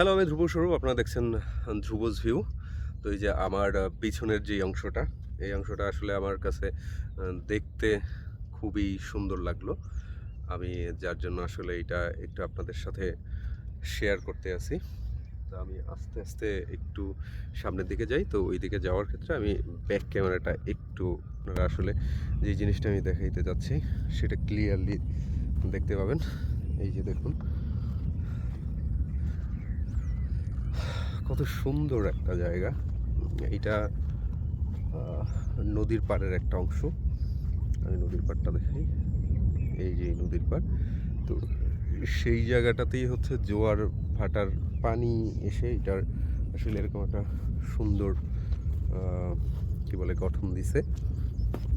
Hello আমি ধ্রুব স্বরূপ। আপনারা দেখছেন ধ্রুবজ ভিউ তো এই যে আমার পিছনের যে অংশটা, এই অংশটা আসলে আমার কাছে দেখতে খুবই সুন্দর লাগল। আমি যার জন্য আসলে এটা একটু আপনাদের সাথে শেয়ার করতে আসি তো আমি আস্তে আস্তে একটু সামনের দিকে যাই। তো ওই দিকে যাওয়ার ক্ষেত্রে আমি ব্যাক ক্যামেরাটা একটু আপনারা আসলে যে জিনিসটা আমি দেখাইতে যাচ্ছি, সেটা ক্লিয়ারলি দেখতে পাবেন। এই যে দেখুন। কত সুন্দর একটা জায়গা। আহ, নদীর পাড়ের একটা অংশ। আমি নদীর পাড়টা দেখাই। এই যে নদীর পাড়। তো সেই জায়গাটাতেই হচ্ছে জোয়ার ভাটার পানি এসে এটার আসলে এরকম একটা সুন্দর কি বলে গঠন দিছে।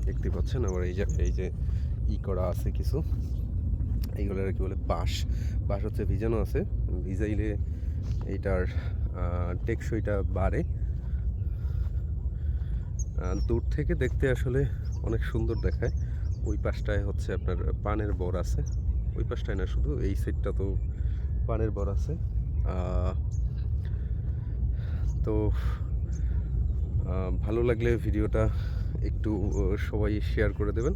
দেখতে পাচ্ছেন আবার এই যে এই যে ই করা আছে কিছু। এইগুলো কি বলে বাঁশ। বাঁশ হচ্ছে ভিজানো আছে। ভিজাইলে এইটার টেকসইটা বাড়ে। দূর থেকে দেখতে আসলে অনেক সুন্দর দেখায়। ওই পাশটায় হচ্ছে আপনার পানের বর আছে। ওই পাশটায় না, শুধু এই সাইডটা তো পানের বর আছে। তো ভালো লাগলে ভিডিওটা একটু সবাই শেয়ার করে দেবেন।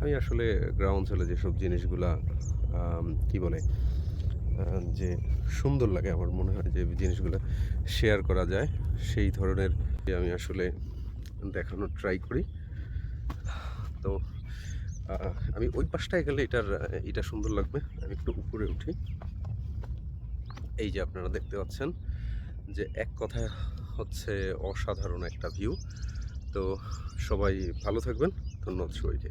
আমি আসলে গ্রাম অঞ্চলে যেসব জিনিসগুলা কি বলে যে সুন্দর লাগে আমার মনে হয় যে জিনিসগুলো শেয়ার করা যায়। সেই ধরনের আমি আসলে দেখানোর ট্রাই করি। তো আমি ওই পাশটায় গেলে এটার, এটা সুন্দর লাগবে। আমি একটু উপরে উঠি। এই যে আপনারা দেখতে পাচ্ছেন যে এক কথায় হচ্ছে অসাধারণ একটা ভিউ তো সবাই ভালো থাকবেন। ধন্যবাদ সবাইকে।